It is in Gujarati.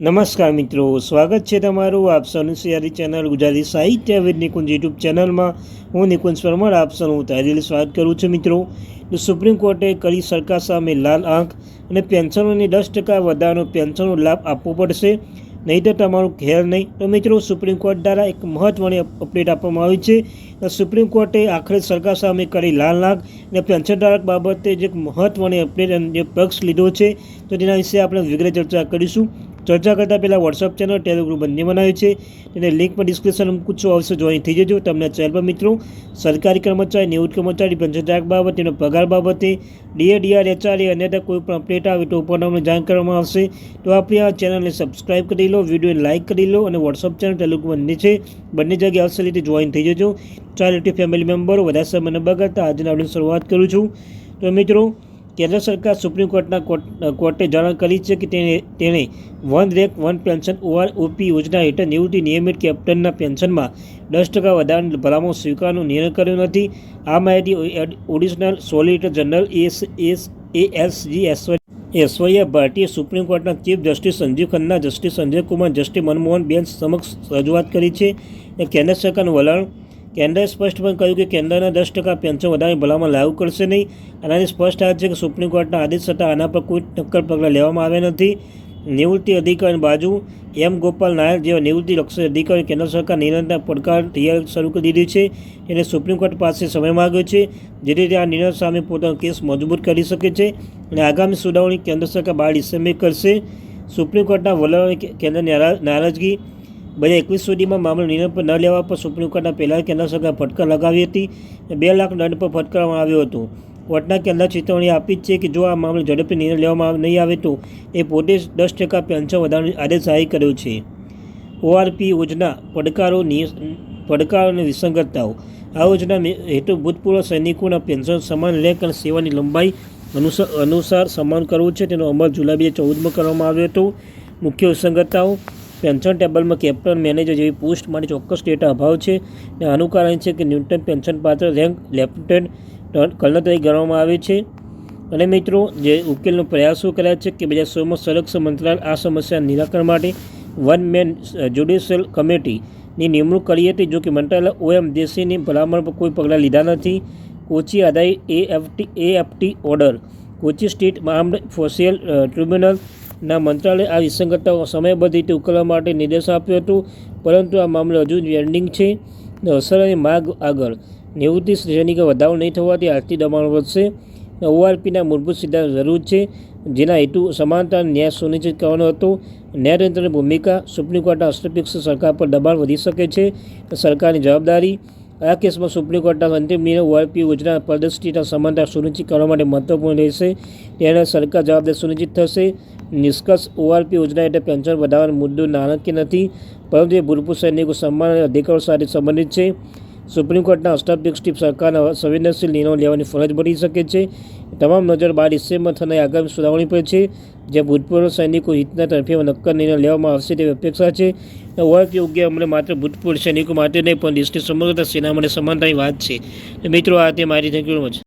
નમસ્કાર મિત્રો, સ્વાગત છે તમારું આપ સૌની સિયારી ચેનલ ગુજરાતી સાહિત્ય વિદ નિકુંજ યુટ્યુબ ચેનલમાં. હું નિકુંજ પરમાર, આપ સૌનું તારીલ સ્વાગત કરું છું મિત્રો. તો સુપ્રીમ કોર્ટે કરી સરકાર સામે લાલ આંખ અને પેન્શનોની દસ ટકા વધારાનો પેન્શનનો લાભ આપવો પડશે. નહીં તો તમારું ખેર નહીં. તો મિત્રો, સુપ્રીમ કોર્ટ દ્વારા એક મહત્ત્વની અપડેટ આપવામાં આવી છે. સુપ્રીમ કોર્ટે આખરે સરકાર સામે કરી લાલ આંખ અને પેન્શનધારક બાબતે જે એક મહત્ત્વની અપડેટ અને જે પક્ષ લીધો છે. તો તેના વિશે આપણે વિગ્રહ ચર્ચા કરીશું. ચર્ચા કરતાં પહેલાં વોટ્સઅપ ચેનલ ટેલિગ્રુપ બંને બનાવ્યું છે. તેને લિંક પણ ડિસ્ક્રિપ્શન મૂકું અવશ્ય જોઈન થઈ જજો. તમને ચેનલ પર મિત્રો, સરકારી કર્મચારી નિવૃત્ત કર્મચારી પેન્શનધારક બાબત તેનો પગાર બાબતે ડીએ ડીઆર એચઆરએ અન્યથા કોઈ પણ અપડેટ આવે તો પણ અમને જાણ કરવામાં આવશે. તો આપણી આ ચેનલને સબસ્ક્રાઇબ કરી લો વિડીયોને લાઇક કરી લો અને વોટ્સઅપ ચેનલ ટેલિગ્રુપ બંને છે. બંને જગ્યાએ અવશ્ય રીતે જોઈન થઈ જજો. ચાર ફેમિલી મેમ્બરો વધારે સમય ન બગાડતા આજના આપણે શરૂઆત કરું છું. તો મિત્રો કેન્દ્ર સરકાર સુપ્રીમ કોર્ટના કોર્ટે જાણ કરી છે કે તેણે તેણે one rank one pension OR OP યોજના હેઠળ નિવૃત્તિ નિયમિત કેપ્ટનના પેન્શનમાં દસ ટકા વધારાની ભલામણ સ્વીકારનો નિર્ણય કર્યો નથી. આ માહિતી additional solicitor general S S ASG એસવાઈએ ભારતીય સુપ્રીમ કોર્ટના chief justice Sanjiv Khanna, justice Sanjay Kumar, justice Manmohan bench સમક્ષ રજૂઆત કરી છે. કેન્દ્ર સરકારનું વલણ કેન્દ્રએ સ્પષ્ટપણે કહ્યું કે કેન્દ્રના દસ ટકા પેન્શન વધારાની ભલામણ લાગુ કરશે નહીં. આનાથી સ્પષ્ટ આ છે કે સુપ્રીમ કોર્ટના આદેશ છતાં આના પર કોઈ નક્કર પગલાં લેવામાં આવ્યા નથી. નિવૃત્તિ અધિકારીની બાજુ એમ ગોપાલ નાયક જેવા નિવૃત્તિ લક્ષી અધિકારી કેન્દ્ર સરકાર નિર્ણયના પડકાર તૈયાર શરૂ કરી દીધી છે એને સુપ્રીમ કોર્ટ પાસે સમય માગ્યો છે. જેથી રીતે આ નિર્ણય સામે પોતાનો કેસ મજબૂત કરી શકે છે અને આગામી સુનાવણી કેન્દ્ર સરકાર બાર ડિસેમ્બરે કરશે. સુપ્રીમ કોર્ટના વલણ કેન્દ્ર નારાજગી બે એકવીસ સુધીમાં મામલો નિર્ણય પર ન લેવા પર સુપ્રીમ કોર્ટના પહેલાં કેન્દ્ર સરકારે ફટકાર લગાવી હતી બે લાખ દંડ પર ફટકારવામાં આવ્યો હતો. કોર્ટના કેન્દ્ર ચેતવણી આપી છે કે જો આ મામલે ઝડપી નિર્ણય લેવામાં નહીં આવે તો એ પોતે દસ ટકા પેન્શન વધારવાનો આદેશ જાહેર કર્યો છે. ઓઆરપી યોજના પડકારો પડકારો અને વિસંગતતાઓ. આ યોજના હેતુ ભૂતપૂર્વ સૈનિકોના પેન્શન સમાન લેખ અને સેવાની લંબાઈ અનુસાર અનુસાર સમાન કરવું છે. તેનો અમલ જુલાઈ બે ચૌદમાં કરવામાં આવ્યો હતો. મુખ્ય વિસંગતતાઓ. પેન્શન ટેબલમાં કેપ્ટન, મેનેજર જેવી પોસ્ટ માટે ચોક્કસ ડેટા અભાવ છે અને આનું કારણ છે કે ન્યૂનતમ પેન્શન પાત્ર રેન્ક લેફ્ટનન્ટ કર્નલ તરીકે ગણવામાં આવે છે. અને મિત્રો, જે ઉકેલનો પ્રયાસો કર્યા છે કે બે હજાર સોળમાં સંરક્ષણ મંત્રાલય આ સમસ્યાના નિરાકરણ માટે વન મેન જ્યુડિશિયલ કમિટીની નિમણૂક કરી હતી. જો કે મંત્રાલય ઓએમ દેશીની ભલામણ પર કોઈ પગલાં લીધા નથી. Kochi આધારી AFT AFT order, Kochi state armed ફોસિયલ tribunal ના, મંત્રાલયે આ વિસંગતતાઓ સમયબદ્ધ રીતે ઉકેલવા માટે નિર્દેશ આપ્યો હતો, પરંતુ આ મામલો હજુ પેન્ડિંગ છે. અને અસરની માર્ગ આગળ નિવૃત્તિ શ્રેણીકે વધારો નહીં થવાથી આર્થિક દબાણ વધશે. ઓઆરપીના મૂળભૂત સિદ્ધાંત જરૂર છે, જેના હેતુ સમાનતા ન્યાય સુનિશ્ચિત કરવાનો હતો. ન્યાયતંત્રની ભૂમિકા સુપ્રીમ કોર્ટના હસ્તક્ષેપ સરકાર પર દબાણ વધી શકે છે. સરકારની જવાબદારી આ કેસમાં સુપ્રીમ કોર્ટના અંતિમ નિર્ણય ઓઆરપી યોજના પ્રદર્શિતના સમાનતા સુનિશ્ચિત કરવા માટે મહત્વપૂર્ણ રહેશે. તેના સરકાર જવાબદાર સુનિશ્ચિત થશે. નિષ્કર્ષ ઓઆરપી યોજના હેઠળ પેન્શન વધારવાનો મુદ્દો નાણાકીય નથી, પરંતુ એ ભૂતપૂર્વ સૈનિકો સન્માન અને અધિકારો સાથે સંબંધિત છે. સુપ્રીમ કોર્ટના હસ્તક્ષેપ સરકારના સંવેદનશીલ નિર્ણયો લેવાની ફરજ પડી શકે છે. તમામ નજર બાર ડિસેમ્બર થનારી આગામી સુનાવણી પર છે જ્યાં ભૂતપૂર્વ સૈનિકો હિતના તરફે નક્કર નિર્ણય લેવામાં આવશે તેવી અપેક્ષા છે. ઓઆરપી યોગ્ય અમને માત્ર ભૂતપૂર્વ સૈનિકો માટે નહીં, પણ દેશની સમગ્ર સેના માટે સમાનતાની વાત છે. મિત્રો, આ તે મારી થેન્ક યુ મચ